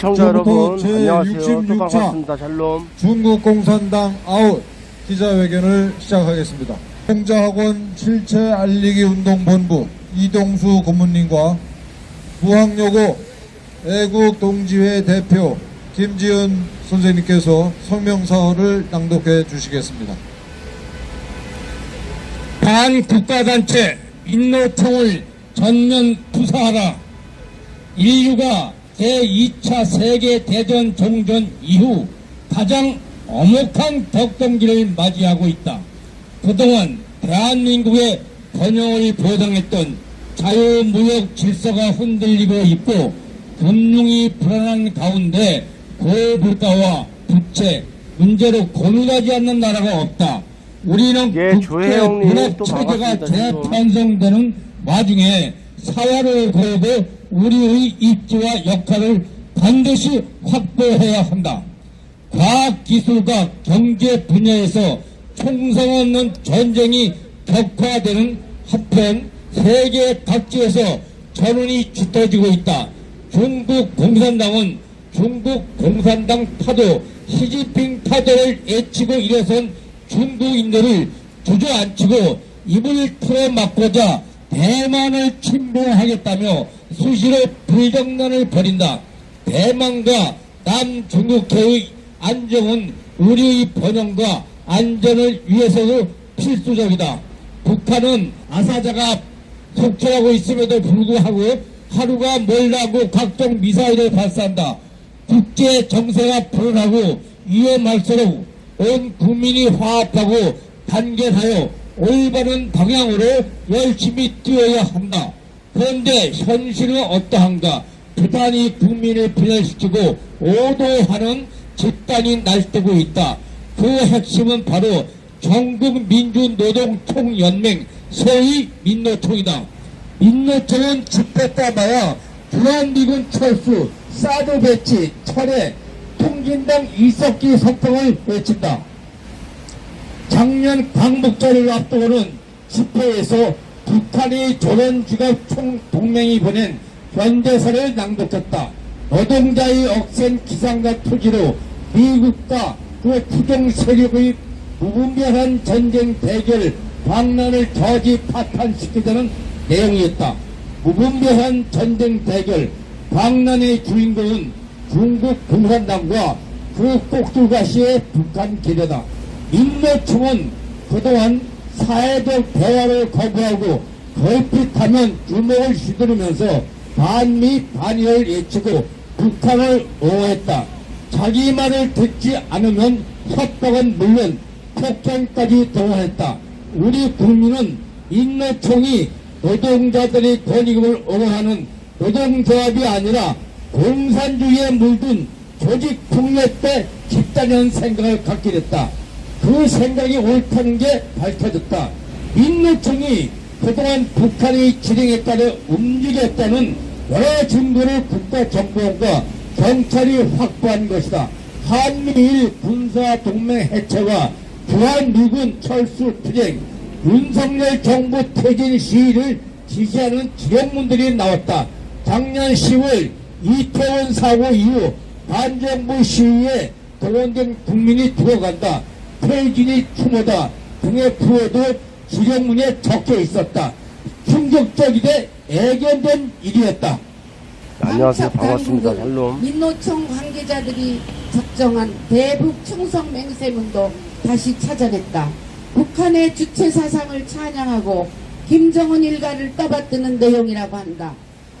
시청자 여러분 제 안녕하세요. 또 66차 반갑습니다. 샬롬. 중국 공산당 아웃 기자회견을 시작하겠습니다. 행자학원 실체 알리기 운동본부 이동수 고문님과 무학여고 애국동지회 대표 김지은 선생님께서 성명사를 낭독해 주시겠습니다. 반국가단체 민노총을 전면 부사하라. 인류가 제2차 세계 대전 종전 이후 가장 엄혹한 덕동기를 맞이하고 있다. 그동안 대한민국의 번영을 보장했던 자유무역 질서가 흔들리고 있고 금융이 불안한 가운데 고물가와 부채 문제로 고민하지 않는 나라가 없다. 우리는 예, 국제 또 체제가. 재편성되는 와중에 사활을 걸고 우리의 입지와 역할을 반드시 확보해야 한다. 과학기술과 경제 분야에서 총성 없는 전쟁이 격화되는 한편 세계 각지에서 전운이 짙어지고 있다. 중국 공산당은 중국 공산당 파도, 시진핑 파도를 애치고 일어선 중국인들을 주저앉히고 입을 틀어막고자 대만을 침공하겠다며 수시로 불정난을 벌인다. 대만과 남중국해의 안정은 우리의 번영과 안전을 위해서도 필수적이다. 북한은 아사자가 속출하고 있음에도 불구하고 하루가 멀다고 각종 미사일을 발사한다. 국제 정세가 불안하고 위험할수록 온 국민이 화합하고 단결하여 올바른 방향으로 열심히 뛰어야 한다. 그런데 현실은 어떠한가? 부단히 국민을 분열시키고 오도하는 집단이 날뛰고 있다. 그 핵심은 바로 전국민주노동총연맹 소위 민노총이다. 민노총은 집회 따봐야 주한미군 철수, 사드 배치, 철회, 통진당 이석기 선동을 외친다. 작년 광복절을 앞두고는 집회에서 북한이 조선주가 총동맹이 보낸 현대사를 낭독했다. 노동자의 억센 기상과 투지로 미국과 그 부정 세력의 무분별한 전쟁 대결 광란을 저지 파탄시키자는 내용이었다. 무분별한 전쟁 대결 광란의 주인공은 중국 공산당과 그 꼭두가시의 북한 기대다. 민노총은 그동안 사회적 대화를 거부하고 걸핏하면 주먹을 휘두르면서 반미 반의를 외치고 북한을 옹호했다. 자기 말을 듣지 않으면 협박은 물론 폭행까지 동원했다. 우리 국민은 민노총이 노동자들의 권익을 옹호하는 노동조합이 아니라 공산주의에 물든 조직폭력 때 집단이라는 생각을 갖게 됐다. 그 생각이 옳다는 게 밝혀졌다. 민노총이 그동안 북한의 지령에 따라 움직였다는 여러 증거를 국가정보원과 경찰이 확보한 것이다. 한미일 군사동맹 해체와 주한미군 철수 투쟁, 윤석열 정부 퇴진 시위를 지지하는 지령문들이 나왔다. 작년 10월 이태원 사고 이후 반정부 시위에 동원된 국민이 죽어간다. 퇴진이 추모다 등의 부호도 지령문에 적혀 있었다. 충격적이되 애견된 일이었다. 안녕하세요. 반갑습니다. 샬롬. 민노총 관계자들이 작정한 대북 충성 맹세문도 다시 찾아냈다. 북한의 주체 사상을 찬양하고 김정은 일가를 떠받드는 내용이라고 한다.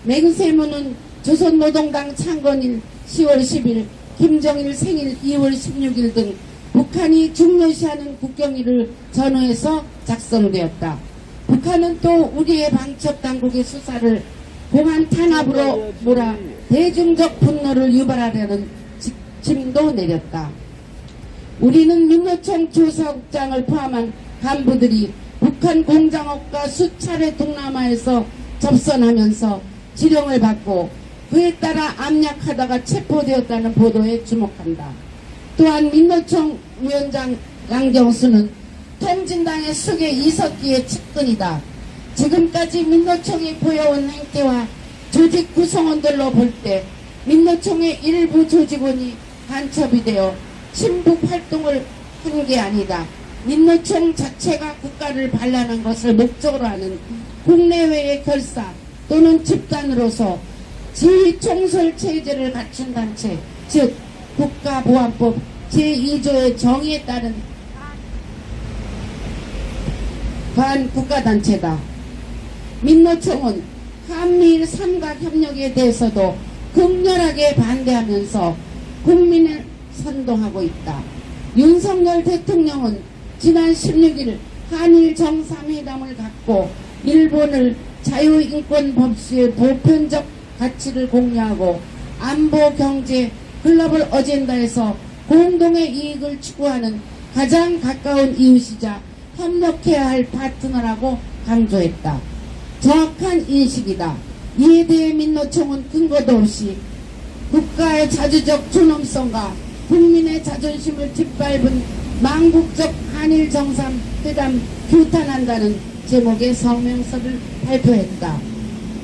맹세문은 조선노동당 창건일 10월 10일, 김정일 생일 2월 16일 등 북한이 중요시하는 국경일을 전후해서 작성되었다. 북한은 또 우리의 방첩 당국의 수사를 공안 탄압으로 몰아 대중적 분노를 유발하려는 지침도 내렸다. 우리는 민노총 조사국장을 포함한 간부들이 북한 공장업과 수차례 동남아에서 접선하면서 지령을 받고 그에 따라 압력하다가 체포되었다는 보도에 주목한다. 또한 민노총 위원장 양경수는 통진당의 수계 이석기의 측근이다. 지금까지 민노총이 보여온 행태와 조직 구성원들로 볼 때 민노총의 일부 조직원이 간첩이 되어 친북 활동을 한 게 아니다. 민노총 자체가 국가를 반란한 것을 목적으로 하는 국내외의 결사 또는 집단으로서 지휘 총설 체제를 갖춘 단체, 즉 국가보안법 제2조의 정의에 따른 반국가단체다. 민노총은 한미일 삼각협력에 대해서도 극렬하게 반대하면서 국민을 선동하고 있다. 윤석열 대통령은 지난 16일 한일 정상회담을 갖고 일본을 자유인권 법수의 보편적 가치를 공유하고 안보 경제 글로벌 어젠다에서 공동의 이익을 추구하는 가장 가까운 이웃이자 협력해야 할 파트너라고 강조했다. 정확한 인식이다. 이에 대해 민노총은 근거도 없이 국가의 자주적 존엄성과 국민의 자존심을 뒷밟은 망국적 한일 정상 회담 규탄한다는 제목의 성명서를 발표했다.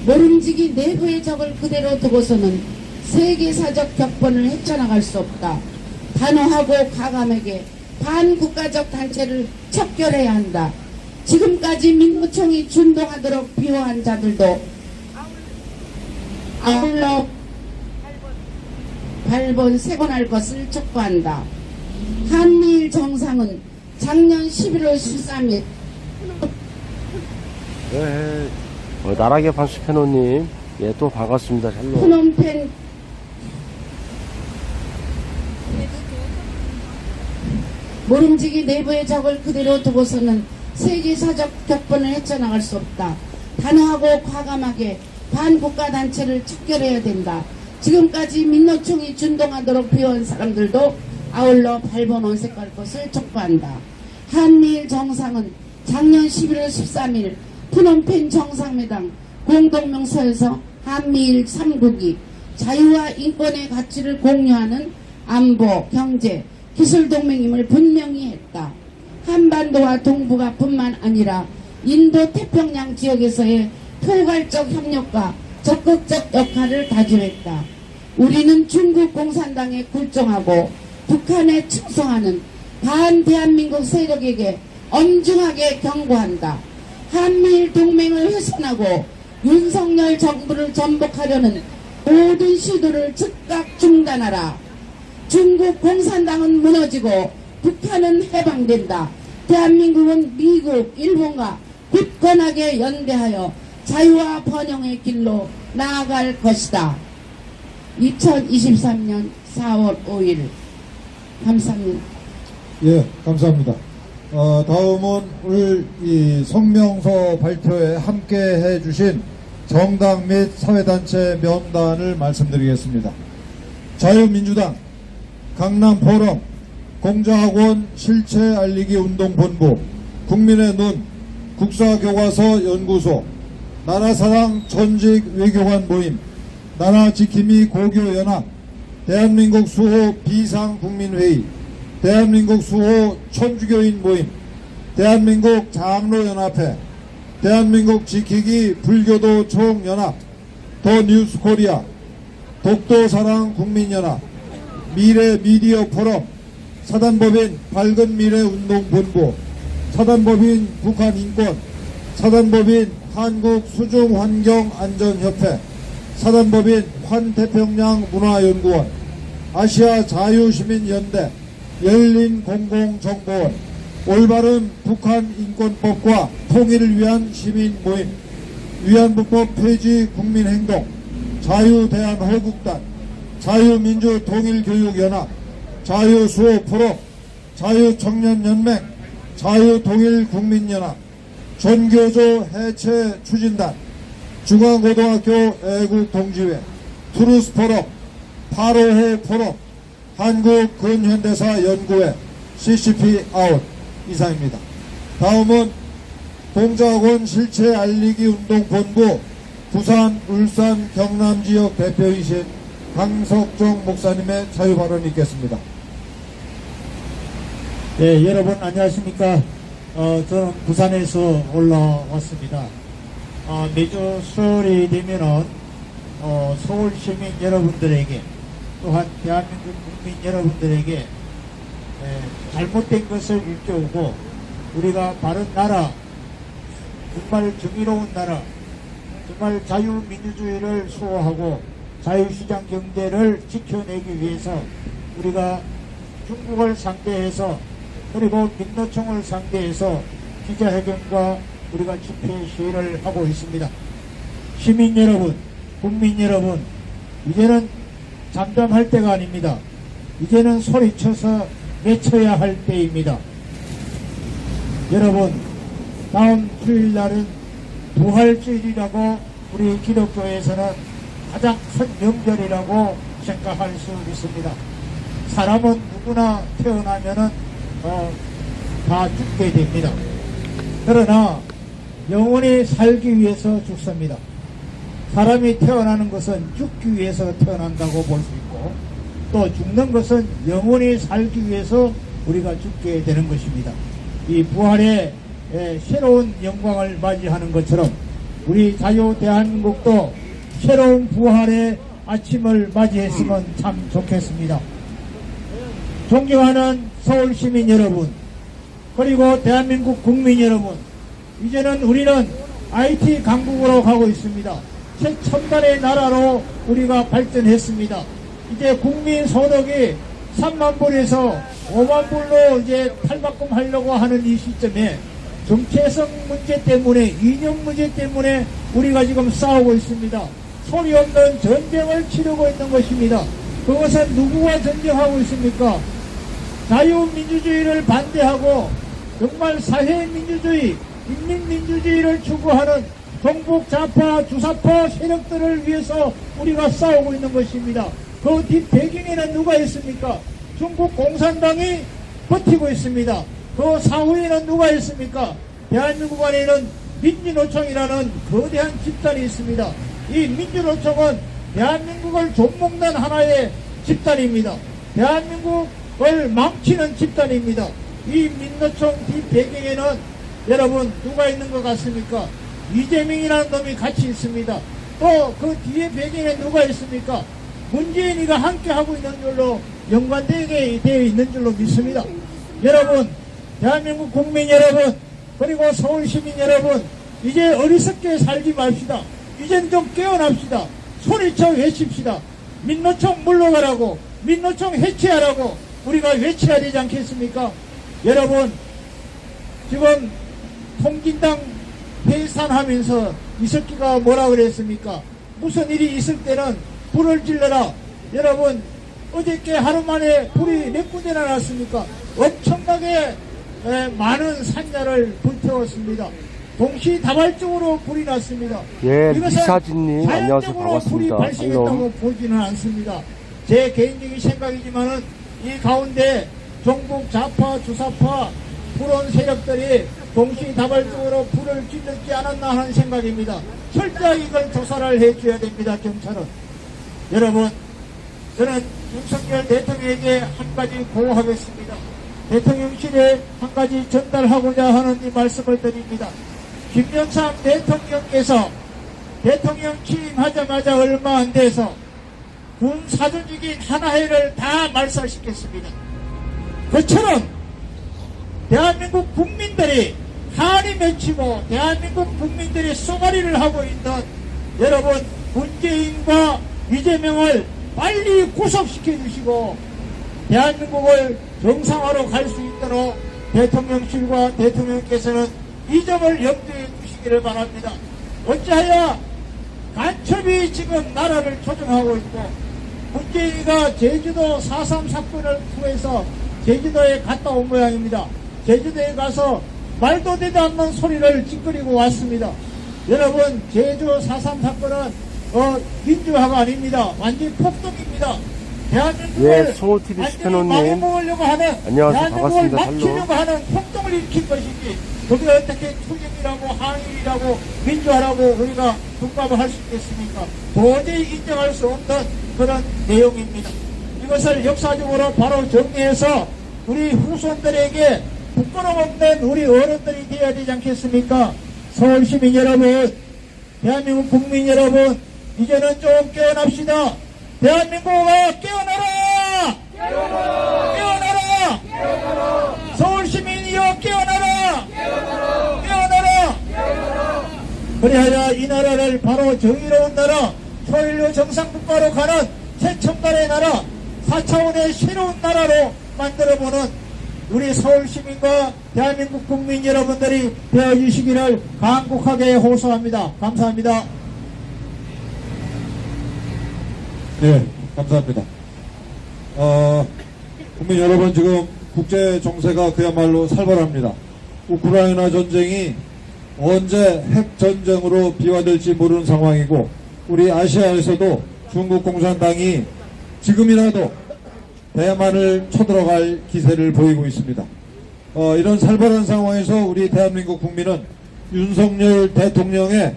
모름지기 내부의 적을 그대로 두고서는 세계사적 격번을 헤쳐나갈 수 없다. 단호하고 과감하게 반국가적 단체를 척결해야 한다. 지금까지 민노총이 준동하도록 비호한 자들도 아울러 발본 세곤할 것을 촉구한다. 한미일 정상은 작년 11월 13일 네. 어, 나락의 반수패노님, 예, 또 반갑습니다. 샬롬. 프놈펜 모름지기 내부의 적을 그대로 두고서는 세계사적 격번을 헤쳐나갈 수 없다. 단호하고 과감하게 반국가 단체를 척결해야 된다. 지금까지 민노총이 준동하도록 비워온 사람들도 아울러 발본 원색할 것을 촉구한다. 한미일 정상은 작년 11월 13일 푸놈펜 정상회담 공동명서에서 한미일 3국이 자유와 인권의 가치를 공유하는 안보, 경제, 기술 동맹임을 분명히 했다. 한반도와 동북아 뿐만 아니라 인도 태평양 지역에서의 포괄적 협력과 적극적 역할을 다짐했다. 우리는 중국 공산당에 굴종하고 북한에 충성하는 반대한민국 세력에게 엄중하게 경고한다. 한미일 동맹을 훼손하고 윤석열 정부를 전복하려는 모든 시도를 즉각 중단하라. 중국 공산당은 무너지고 북한은 해방된다. 대한민국은 미국, 일본과 굳건하게 연대하여 자유와 번영의 길로 나아갈 것이다. 2023년 4월 5일 감사합니다. 예, 감사합니다. 어, 다음은 오늘 이 성명서 발표에 함께 해주신 정당 및 사회단체 명단을 말씀드리겠습니다. 자유민주당, 강남 포럼, 공자학원 실체 알리기 운동본부, 국민의 눈, 국사교과서 연구소, 나라사랑 전직 외교관 모임, 나라지킴이 고교연합, 대한민국 수호 비상국민회의, 대한민국 수호 천주교인 모임, 대한민국 장로연합회, 대한민국 지키기 불교도 총연합, 더 뉴스 코리아, 독도사랑 국민연합, 미래 미디어 포럼, 사단법인 밝은 미래 운동본부, 사단법인 북한 인권, 사단법인 한국 수중 환경 안전협회, 사단법인 환태평양 문화연구원, 아시아 자유시민연대, 열린공공정보원, 올바른 북한 인권법과 통일을 위한 시민 모임, 위안부법 폐지 국민행동, 자유대한허국단, 자유민주통일교육연합, 자유수호프로, 자유청년연맹, 자유통일국민연합, 전교조 해체 추진단, 중앙고등학교 애국동지회, 투르스포럼, 8호호 포럼, 한국근현대사 연구회, CCP 아웃 이상입니다. 다음은 동작원 실체 알리기 운동본부 부산, 울산, 경남 지역 대표이신 강석정 목사님의 자유 발언이 있겠습니다. 예, 여러분 안녕하십니까? 어, 저는 부산에서 올라왔습니다. 어, 매주 수요일이 되면은 어, 서울 시민 여러분들에게 또한 대한민국 국민 여러분들에게 에, 잘못된 것을 일깨우고 우리가 바른 나라 정말 정의로운 나라 정말 자유민주주의를 수호하고 자유시장 경제를 지켜내기 위해서 우리가 중국을 상대해서 그리고 민노총을 상대해서 기자회견과 우리가 집회 시위를 하고 있습니다. 시민 여러분, 국민 여러분, 이제는 잠잠할 때가 아닙니다. 이제는 소리쳐서 외쳐야 할 때입니다. 여러분, 다음 주일날은 부활주일이라고 우리 기독교에서는 가장 큰 명절이라고 생각할 수 있습니다. 사람은 누구나 태어나면은 어, 다 죽게 됩니다. 그러나 영원히 살기 위해서 죽습니다. 사람이 태어나는 것은 죽기 위해서 태어난다고 볼 수 있고 또 죽는 것은 영원히 살기 위해서 우리가 죽게 되는 것입니다. 이 부활의 에, 새로운 영광을 맞이하는 것처럼 우리 자유 대한민국도 새로운 부활의 아침을 맞이했으면 참 좋겠습니다. 존경하는 서울 시민 여러분, 그리고 대한민국 국민 여러분, 이제는 우리는 IT 강국으로 가고 있습니다. 최첨단의 나라로 우리가 발전했습니다. 이제 국민 소득이 3만 불에서 5만 불로 이제 탈바꿈 하려고 하는 이 시점에 정체성 문제 때문에 이념 문제 때문에 우리가 지금 싸우고 있습니다. 소리 없는 전쟁을 치르고 있는 것입니다. 그것은 누구와 전쟁하고 있습니까? 자유민주주의를 반대하고 정말 사회민주주의, 인민민주주의를 추구하는 동북 좌파, 주사파 세력들을 위해서 우리가 싸우고 있는 것입니다. 그 뒷배경에는 누가 있습니까? 중국 공산당이 버티고 있습니다. 그 사후에는 누가 있습니까? 대한민국 안에는 민주노총이라는 거대한 집단이 있습니다. 이 민주노총은 대한민국을 좀먹는 하나의 집단입니다. 대한민국을 망치는 집단입니다. 이 민노총 뒷배경에는 여러분 누가 있는 것 같습니까? 이재명이라는 놈이 같이 있습니다. 또 그 뒤에 배경에 누가 있습니까? 문재인이가 함께 하고 있는 줄로 연관되게 되어 있는 줄로 믿습니다. 여러분, 대한민국 국민 여러분, 그리고 서울 시민 여러분, 이제 어리석게 살지 맙시다. 이젠 좀 깨어납시다. 소리쳐 외칩시다. 민노총 물러가라고, 민노총 해체하라고 우리가 외쳐야 되지 않겠습니까? 여러분, 지금 통진당 해산하면서 이석기가 뭐라 그랬습니까? 무슨 일이 있을 때는 불을 질러라. 여러분, 어저께 하루 만에 불이 몇 군데나 났습니까? 엄청나게 에, 많은 산야를 불태웠습니다. 동시다발적으로 불이 났습니다. 예, 이사진님, 안녕하세요. 반갑습니다. 불이 발생했다고. 보지는 않습니다. 제 개인적인 생각이지만은 이 가운데 종북 좌파 주사파 불온 세력들이 동시다발적으로 불을 질렀지 않았나 하는 생각입니다. 철저히 이걸 조사를 해줘야 됩니다. 경찰은 여러분 저는 윤석열 대통령에게 한 가지 고하겠습니다. 대통령실에 한 가지 전달하고자 하는 이 말씀을 드립니다. 김영삼 대통령께서 대통령 취임하자마자 얼마 안 돼서 군 사조직인 하나회를 다 말살시켰습니다. 그처럼 대한민국 국민들이 한이 맺히고 대한민국 국민들이 쏘가리를 하고 있는 여러분 문재인과 이재명을 빨리 구속시켜 주시고 대한민국을 정상화로 갈 수 있도록 대통령실과 대통령께서는 이 점을 염두에 두시기를 바랍니다. 어찌하여 간첩이 지금 나라를 조종하고 있고 문재인이가 제주도 4.3 사건을 통해서 제주도에 갔다 온 모양입니다. 제주도에 가서 말도 되지 않는 소리를 찌끄리고 왔습니다. 여러분 제주 4.3 사건은 어, 민주화가 아닙니다. 완전히 폭동입니다. 대한민국을 예. 망해먹으려고 하는 안녕하세요. 대한민국을 반갑습니다. 막히려고 하는 폭동을 일으킨 것이지 그게 어떻게 투쟁이라고 항의라고 민주화라고 우리가 국감을 할 수 있겠습니까? 도저히 인정할 수 없는 그런 내용입니다. 이것을 역사적으로 바로 정리해서 우리 후손들에게 부끄럼 없는 우리 어른들이 되어야 되지 않겠습니까? 서울 시민 여러분, 대한민국 국민 여러분, 이제는 좀 깨어납시다. 대한민국아 깨어나라! 깨어나라! 서울 시민이여 깨어나라! 깨어나라! 그리하여 이 나라를 바로 정의로운 나라, 소인류 정상국가로 가는 최첨단의 나라, 4차원의 새로운 나라로 만들어보는 우리 서울 시민과 대한민국 국민 여러분들이 되어주시기를 간곡하게 호소합니다. 감사합니다. 네, 감사합니다. 어, 국민 여러분 지금 국제 정세가 그야말로 살벌합니다. 우크라이나 전쟁이 언제 핵 전쟁으로 비화될지 모르는 상황이고 우리 아시아에서도 중국 공산당이 지금이라도 대만을 쳐들어갈 기세를 보이고 있습니다. 어, 이런 살벌한 상황에서 우리 대한민국 국민은 윤석열 대통령의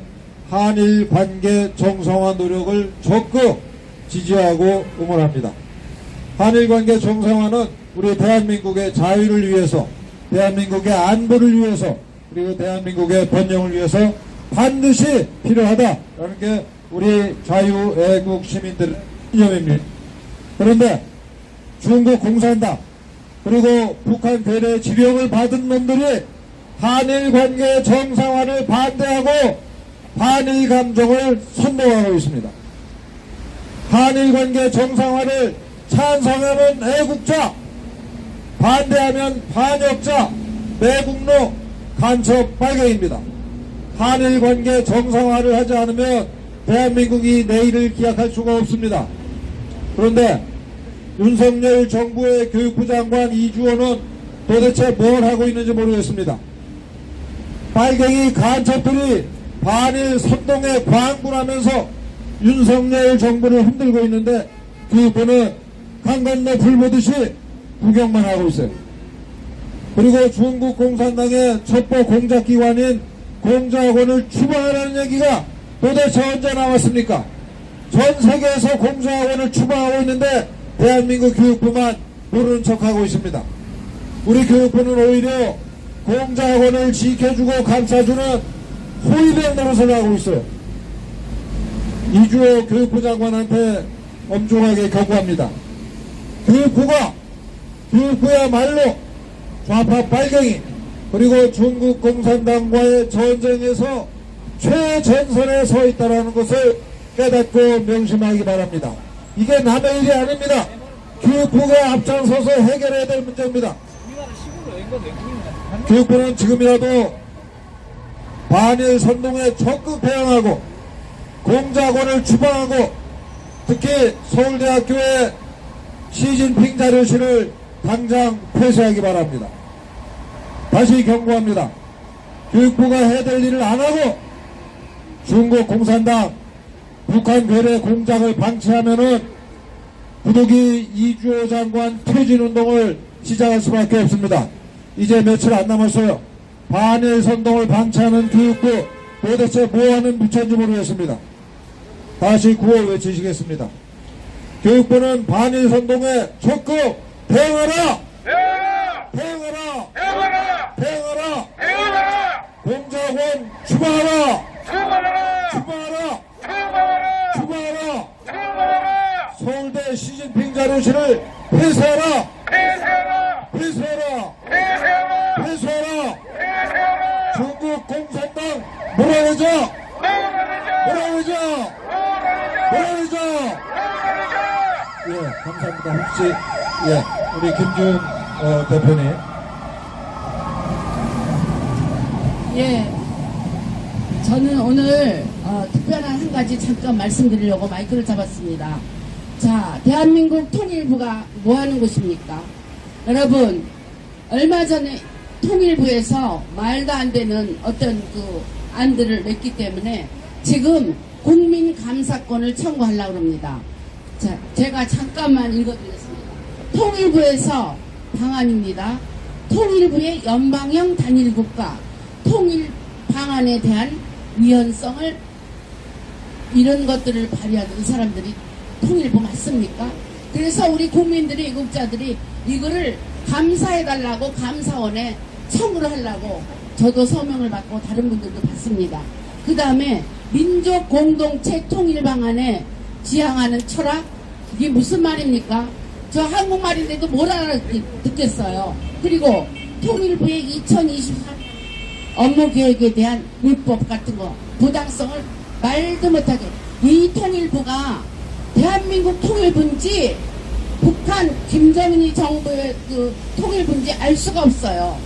한일 관계 정상화 노력을 적극 지지하고 응원합니다. 한일 관계 정상화는 우리 대한민국의 자유를 위해서, 대한민국의 안보를 위해서, 그리고 대한민국의 번영을 위해서 반드시 필요하다라는 게 우리 자유애국 시민들의 이념입니다. 그런데 중국 공산당 그리고 북한 괴뢰 지령을 받은 놈들이 한일 관계 정상화를 반대하고 한일 감정을 선동하고 있습니다. 한일 관계 정상화를 찬성하면 애국자, 반대하면 반역자, 매국노, 간첩 빨갱입니다. 한일 관계 정상화를 하지 않으면 대한민국이 내일을 기약할 수가 없습니다. 그런데 윤석열 정부의 교육부 장관 이주호는 도대체 뭘 하고 있는지 모르겠습니다. 빨갱이 간첩들이 반일 선동에 광분하면서 윤석열 정부를 흔들고 있는데 교육부는 강 건너 불 보듯이 구경만 하고 있어요. 그리고 중국 공산당의 첩보 공작기관인 공자학원을 추방하라는 얘기가 도대체 언제 나왔습니까? 전 세계에서 공자학원을 추방하고 있는데 대한민국 교육부만 모르는 척하고 있습니다. 우리 교육부는 오히려 공자학원을 지켜주고 감싸주는 호의된 노릇을 하고 있어요. 이주호 교육부 장관한테 엄중하게 경고합니다. 교육부가 교육부야말로 좌파 빨갱이 그리고 중국 공산당과의 전쟁에서 최전선에 서 있다는 것을 깨닫고 명심하기 바랍니다. 이게 남의 일이 아닙니다. 교육부가 앞장서서 해결해야 될 문제입니다. 교육부는 지금이라도 반일 선동에 적극 대응하고 공작원을 추방하고 특히 서울대학교의 시진핑 자료실을 당장 폐쇄하기 바랍니다. 다시 경고합니다. 교육부가 해야 될 일을 안 하고 중국 공산당 북한 괴뢰 공작을 방치하면은 부득이 이주호 장관 퇴진 운동을 시작할 수밖에 없습니다. 이제 며칠 안 남았어요. 반일 선동을 방치하는 교육부 도대체 뭐하는 무천지 모르겠습니다. 다시 구호 외치시겠습니다. 교육부는 반일 선동에 적극 대응하라! 대응하라! 대응하라! 공작원 추방하라! 추방하라! 추방하라! 서울대 시진핑 자료실을 폐쇄하라! 폐쇄하라! 폐쇄하라! 중국 공산당 몰아내자! 몰아내자! 몰아내자! 예, 감사합니다. 혹시, 예, 우리 김준 어, 대표님. 예. 저는 오늘 어, 특별한 한 가지 잠깐 말씀드리려고 마이크를 잡았습니다. 자, 대한민국 통일부가 뭐 하는 곳입니까? 여러분, 얼마 전에 통일부에서 말도 안 되는 어떤 그 안들을 냈기 때문에 지금 국민 감사권을 청구하려고 합니다. 자, 제가 잠깐만 읽어드리겠습니다. 통일부에서 방안입니다. 통일부의 연방형 단일국가 통일 방안에 대한 위헌성을 이런 것들을 발휘하는 이 사람들이 통일부 맞습니까? 그래서 우리 국민들이 애국자들이 이거를 감사해달라고 감사원에 청구를 하려고 저도 서명을 받고 다른 분들도 받습니다. 그 다음에 민족 공동체 통일 방안에 지향하는 철학 이게 무슨 말입니까? 저 한국말인데도 뭘 알아 듣겠어요. 그리고 통일부의 2023 업무 계획에 대한 불법 같은 거 부당성을 말도 못하게 이 통일부가 대한민국 통일부인지 북한 김정은이 정부의 그 통일부인지 알 수가 없어요.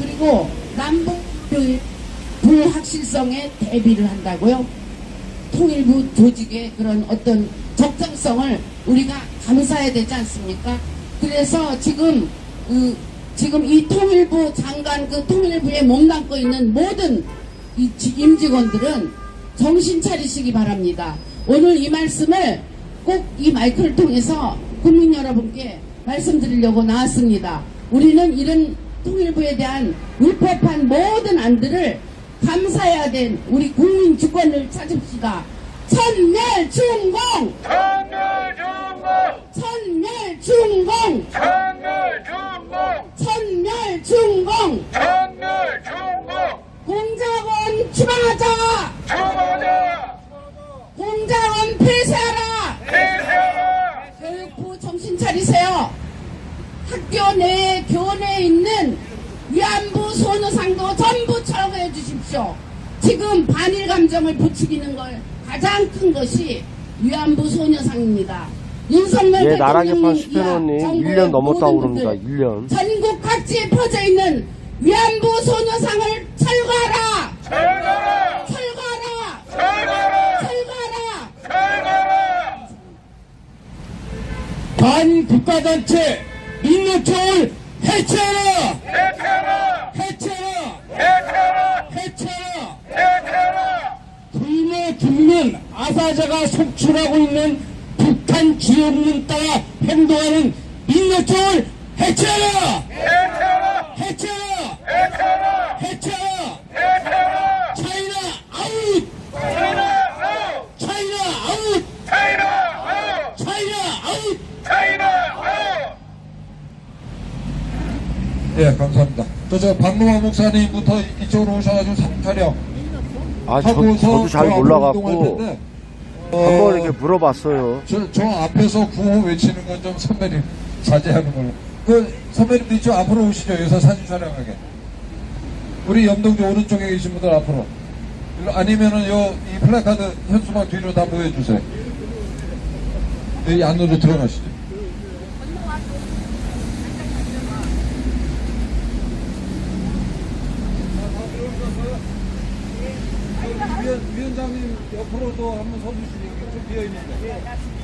그리고 남북 불확실성에 대비를 한다고요. 통일부 조직의 그런 어떤 적정성을 우리가 감사해야 되지 않습니까? 그래서 지금 그 지금 이 통일부 장관 그 통일부에 몸담고 있는 모든 이 지- 임직원들은 정신 차리시기 바랍니다. 오늘 이 말씀을 꼭 이 마이크를 통해서 국민 여러분께 말씀드리려고 나왔습니다. 우리는 이런 통일부에 대한 불법한 모든 안들을 감사해야 된 우리 국민 주권을 찾읍시다. 천멸중공! 천멸중공! 천멸중공! 천멸중공! 천멸중공! 천멸중공! 공작원 추방하자! 주마자! 공작원 폐쇄하라! 폐쇄하라! 교육부 정신 차리세요. 학교 내 교내에 있는 위안부 소녀상도 전부 철거해 주십시오. 지금 반일 감정을 부추기는 걸 가장 큰 것이 위안부 소녀상입니다. 윤석열 예, 나락의 판 대통령이 스페너님 이하 정부의 1년 넘었다고 그럽니다. 분들 1년. 전국 각지에 퍼져 있는 위안부 소녀상을 철거하라! 철거라! 철거하라! 철거라! 철거하라! 철거라! 반국가단체 민노총을 해체하라! 해체하라! 해체하라! 해체하라! 해체하라! 해체하라! 불모 김문 아사자가 속출하고 있는 북한 지역문 따라 행동하는 민노총을 해체하라! 해체하라! 해체하라! 해체하라! 해체하라! 해체하라! 차이나 아웃! 차이나 아웃! 차이나 아웃! 차이나 아웃! 차이나 아웃! 차이나 아웃! 예, 감사합니다. 저, 저, 박노화 목사님부터 이쪽으로 오셔가지고 사진 촬영 아, 저, 하고서 저도 잘 몰라갖고 한번 이렇게 물어봤어요. 저, 저 앞에서 구호 외치는 건 좀 선배님 자제하는 걸로. 그 선배님들 이쪽 앞으로 오시죠. 여기서 사진 촬영하게. 우리 염동주 오른쪽에 계신 분들 앞으로. 일로- 아니면은 요, 이 플래카드 현수막 뒤로 다 보여주세요. 여기 안으로 들어가시죠. 위원, 옆으로도 한번 서주시죠. 여기 좀 비어있는데.